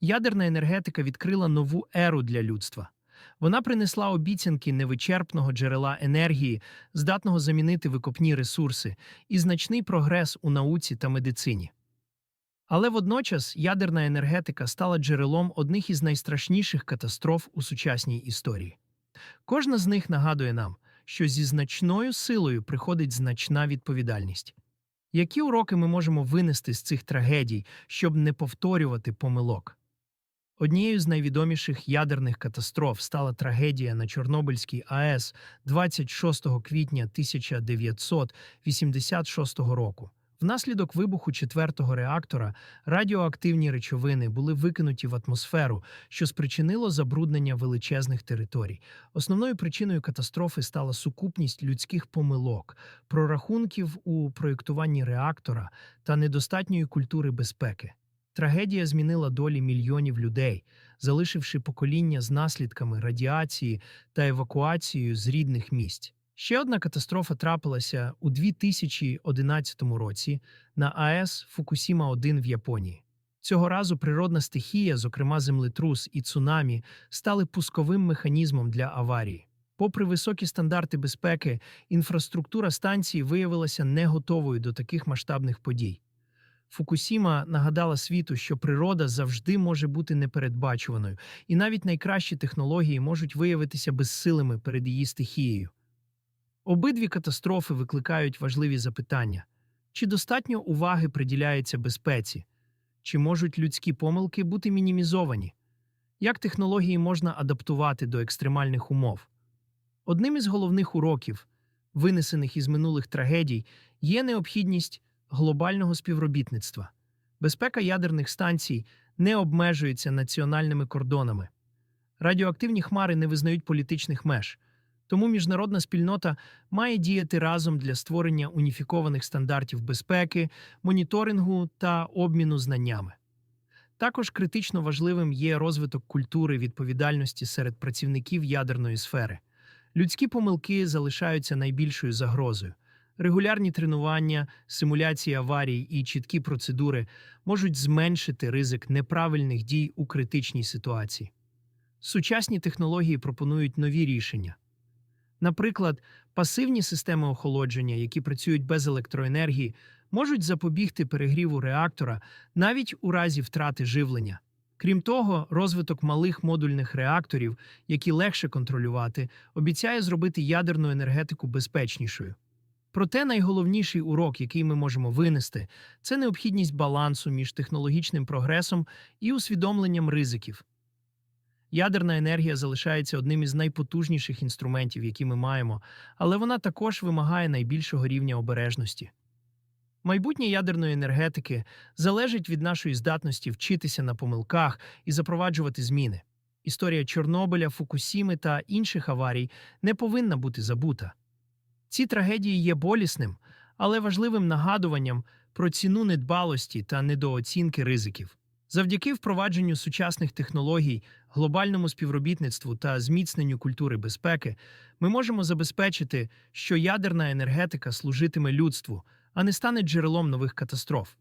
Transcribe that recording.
ядерна енергетика відкрила нову еру для людства. Вона принесла обіцянки невичерпного джерела енергії, здатного замінити викопні ресурси, і значний прогрес у науці та медицині. Але водночас ядерна енергетика стала джерелом одних із найстрашніших катастроф у сучасній історії. Кожна з них нагадує нам, що зі значною силою приходить значна відповідальність. Які уроки ми можемо винести з цих трагедій, щоб не повторювати помилок? Однією з найвідоміших ядерних катастроф стала трагедія на Чорнобильській АЕС 26 квітня 1986 року. Внаслідок вибуху четвертого реактора радіоактивні речовини були викинуті в атмосферу, що спричинило забруднення величезних територій. Основною причиною катастрофи стала сукупність людських помилок, прорахунків у проєктуванні реактора та недостатньої культури безпеки. Трагедія змінила долі мільйонів людей, залишивши покоління з наслідками радіації та евакуацією з рідних місць. Ще одна катастрофа трапилася у 2011 році на АЕС Фукусіма-1 в Японії. Цього разу природна стихія, зокрема землетрус і цунамі, стали пусковим механізмом для аварії. Попри високі стандарти безпеки, інфраструктура станції виявилася не готовою до таких масштабних подій. Фукусіма нагадала світу, що природа завжди може бути непередбачуваною, і навіть найкращі технології можуть виявитися безсилими перед її стихією. Обидві катастрофи викликають важливі запитання: чи достатньо уваги приділяється безпеці, чи можуть людські помилки бути мінімізовані, як технології можна адаптувати до екстремальних умов? Одним із головних уроків, винесених із минулих трагедій, є необхідність глобального співробітництва. Безпека ядерних станцій не обмежується національними кордонами. Радіоактивні хмари не визнають політичних меж. Тому міжнародна спільнота має діяти разом для створення уніфікованих стандартів безпеки, моніторингу та обміну знаннями. Також критично важливим є розвиток культури відповідальності серед працівників ядерної сфери. Людські помилки залишаються найбільшою загрозою. Регулярні тренування, симуляції аварій і чіткі процедури можуть зменшити ризик неправильних дій у критичній ситуації. Сучасні технології пропонують нові рішення. Наприклад, пасивні системи охолодження, які працюють без електроенергії, можуть запобігти перегріву реактора навіть у разі втрати живлення. Крім того, розвиток малих модульних реакторів, які легше контролювати, обіцяє зробити ядерну енергетику безпечнішою. Проте найголовніший урок, який ми можемо винести, це необхідність балансу між технологічним прогресом і усвідомленням ризиків. Ядерна енергія залишається одним із найпотужніших інструментів, які ми маємо, але вона також вимагає найбільшого рівня обережності. Майбутнє ядерної енергетики залежить від нашої здатності вчитися на помилках і запроваджувати зміни. Історія Чорнобиля, Фукусіми та інших аварій не повинна бути забута. Ці трагедії є болісним, але важливим нагадуванням про ціну недбалості та недооцінки ризиків. Завдяки впровадженню сучасних технологій, глобальному співробітництву та зміцненню культури безпеки, ми можемо забезпечити, що ядерна енергетика служитиме людству, а не стане джерелом нових катастроф.